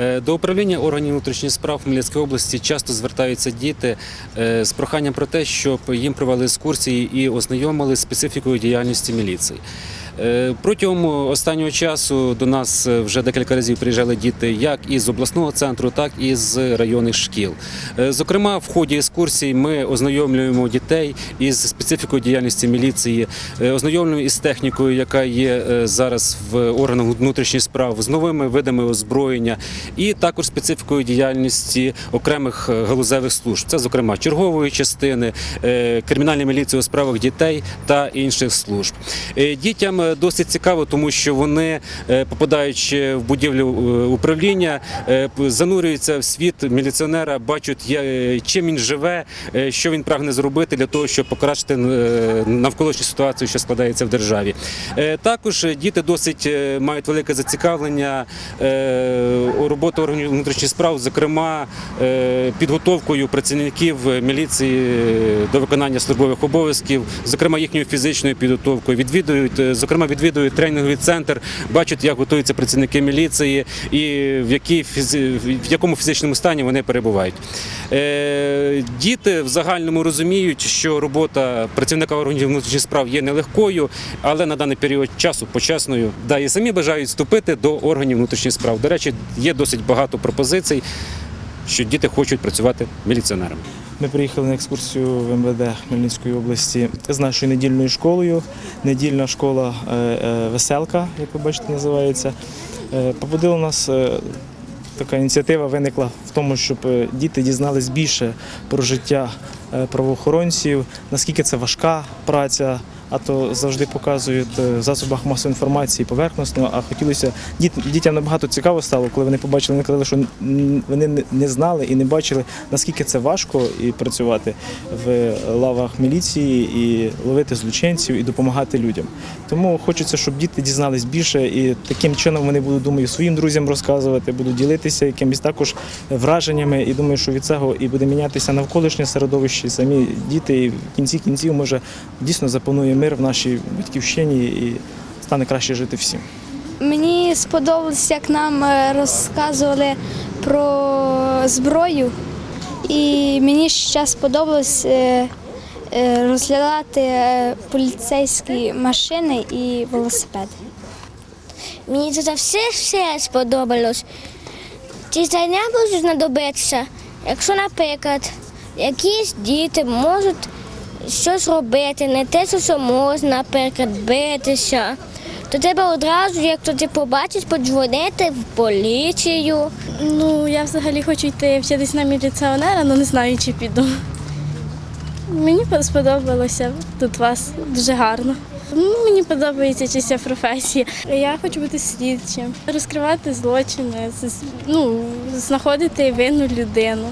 Е, До управління органів внутрішніх справ Хмельницької області часто звертаються діти е, з проханням про те, щоб їм провели екскурсії і ознайомили з специфікою діяльності міліції. Е, Протягом останнього часу до нас е, вже декілька разів приїжджали діти як із обласного центру, так і з районних шкіл. Е, Зокрема, в ході екскурсій ми ознайомлюємо дітей із специфікою діяльності міліції, ознайомлюємо із технікою, яка є зараз в органах внутрішніх справ, з новими видами озброєння, і також специфікою діяльності окремих галузевих служб. Це, зокрема, чергової частини, кримінальної міліції у справах дітей та інших служб. Дітям досить цікаво, тому що вони, е, попадаючи в будівлю е, управління, е, занурюються в світ міліціонера, бачать, чим він живе, що він прагне зробити для того, щоб покращити навколишню ситуацію, що складається в державі. Також діти досить мають велике зацікавлення у роботи органів внутрішніх справ, зокрема підготовкою працівників міліції до виконання службових обов'язків, зокрема їхньою фізичною підготовкою. Відвідують, е, зокрема, відвідують тренінговий центр, бачать, як готуються працівники міліції і в, якій в якому фізичному стані вони перебувають. Е, Діти в загальному розуміють, що робота працівника органів внутрішніх справ є нелегкою, але на даний період часу почесною. Да, і самі бажають вступити до органів внутрішніх справ. До речі, є досить багато пропозицій, що діти хочуть працювати міліціонерами. Ми приїхали на екскурсію в МВД Хмельницької області з нашою недільною школою. Недільна школа е, е, Веселка, як ви бачите, називається. Е, Побудила нас така ініціатива виникла в тому, щоб діти дізнались більше про життя правоохоронців, наскільки це важка праця. А то завжди показують е, в засобах масової інформації поверхносно, а хотілося діт- дітям набагато цікаво стало, коли вони побачили, вони казали, що вони не- знали і не бачили, наскільки це важко і працювати в лавах міліції, і ловити злочинців, і допомагати людям. Тому хочеться, щоб діти дізнались більше, і таким чином вони будуть, думаю, своїм друзям розказувати, будуть ділитися якимись також враженнями. І думаю, що від цього і буде мінятися навколишнє середовище, самі діти, і в кінці кінців може дійсно запанує мир в нашій батьківщині і стане краще жити всім. Мені сподобалось, як нам е, розказували про зброю, і мені ще сподобалось е, е, розглядати поліцейські машини і велосипеди. Мені це все, все сподобалось. Ці знання будуть знадобитися, якщо, наприклад, якісь діти можуть щось робити, не те, що можна, наприклад, то треба одразу, як ти побачиш, подзвонити в поліцію. Ну, я взагалі хочу йти вчитись на міліціонера, але не знаю, чи піду. Мені сподобалося тут вас дуже гарно. Ну, мені подобається чи ця професія. Я хочу бути слідчим, розкривати злочини, ну, знаходити винну людину.